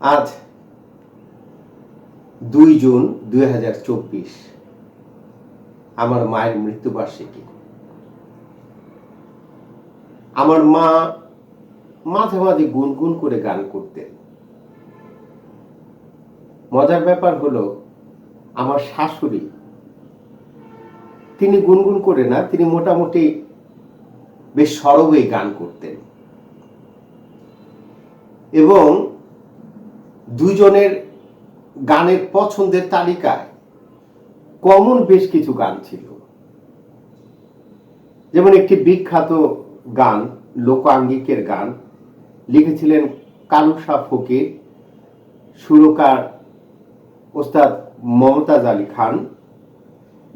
আজ দুই জুন দুই হাজার চব্বিশ। আমার মায়ের মৃত্যুবার্ষিকী। আমার মা মাঝে মাঝে গুনগুন করে গান করতেন। মজার ব্যাপার হলো, আমার শাশুড়ি তিনি গুনগুন করে না, তিনি মোটামুটি বেশ সরবে গান করতেন। এবং দুইজনের গানের পছন্দের তালিকায় কমন বেশ কিছু গান ছিল। যেমন একটি বিখ্যাত গান, লোকাঙ্গিকের গান, লিখেছিলেন কালু শাহ ফকির, সুরকার ওস্তাদ মমতাজ আলী খান।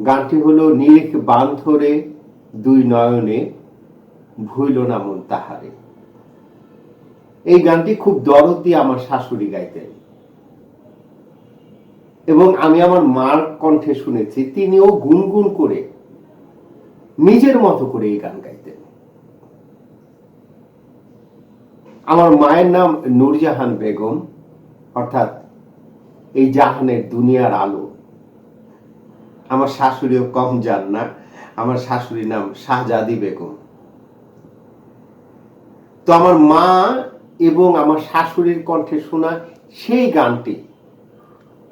গানটি হলো, নিরেখ বান ধরে দুই নয়নে ভুইল না মন তাহারে। এই গানটি খুব দরদ দিয়ে আমার শাশুড়ি গাইতেন। এবং আমি আমার মার কণ্ঠে শুনেছি, তিনিও গুনগুন করে নিজের মতো করে এই গান গাইতেন। আমার মায়ের নাম নূরজাহান বেগম, অর্থাৎ এই জাহানের দুনিয়ার আলো। আমার শাশুড়িও কম যান না, আমার শাশুড়ির নাম শাহজাদি বেগম। তো আমার মা এবং আমার শাশুড়ির কণ্ঠে শোনা সেই গানটি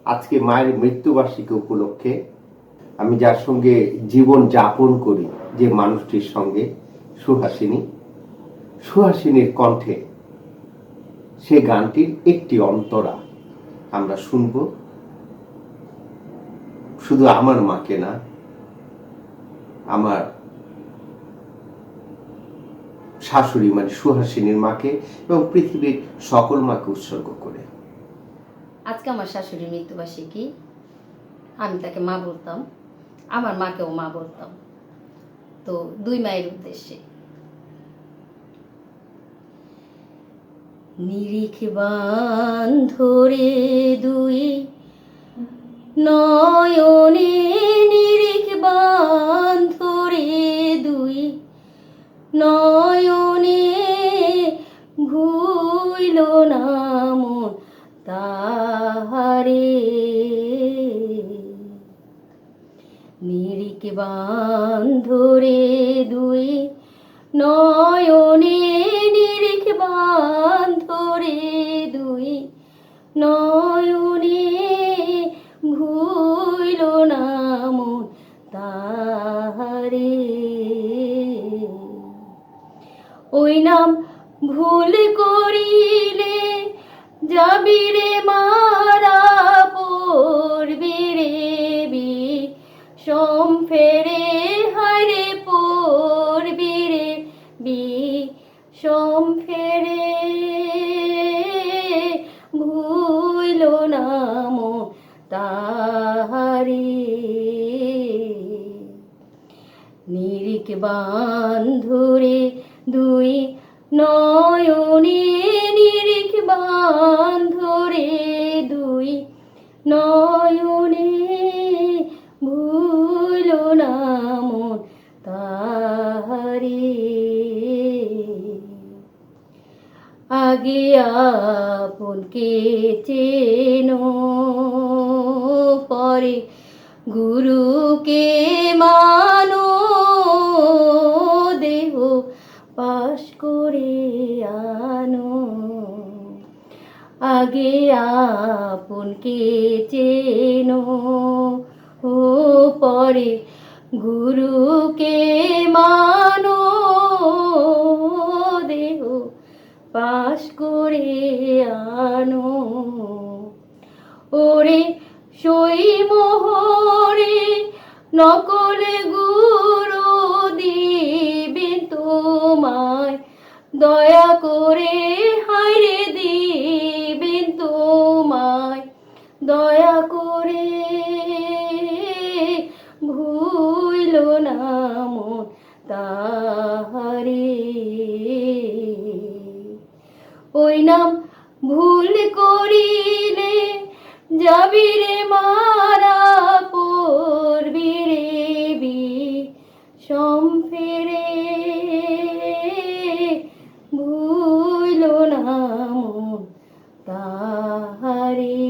আজকে মায়ের মৃত্যুবার্ষিকী উপলক্ষে আমি যার সঙ্গে জীবন যাপন করি, যে মানুষটির সঙ্গে, সুহাসিনী। সুহাসিনীর কণ্ঠে সে গানটির একটি অন্তরা আমরা শুনব। শুধু আমার মাকে না, আমার শাশুড়ি মানে সুহাসিনীর মাকে এবং পৃথিবীর সকল মাকে উৎসর্গ করে। আজকে আমার শাশুড়ির মৃত্যুবার্ষিকী। আমি তাকে মা বলতাম, আমার মাকেও মা বলতাম। তো দুই মায়ের উদ্দেশ্যে। নিরিখ বান ধরে দুই নয়নে বান ধরে দুই নয়নে নিরিখ বান ধরে দুই নয়নে ভুইল না মন তাহারে। ওই নাম ভুল করিলে যাবি রে মারা সোম ফেরে ভুইল নাম তাহারি। নিরিক বান দুই নয়নে নিরিক বান ধরে দুই নয়নে আগে আপনকে চেনো। পরে গুরুকে মানো, দেহ পাশ করে আনো। আগে আপনকে চেনো। ও পরে গুরুকে মানো পাশ করে আনো। ওরে সই মোহরে নকলে গুরু দিবে তোমায়। দয়া করে হাইরে দিবে তোমায়। দয়া করে ভুইল না মন তাহারে। ওই নাম ভুল করিলে যাবি রে মারা পড়বি রে বি সম ভুল না তাহারে।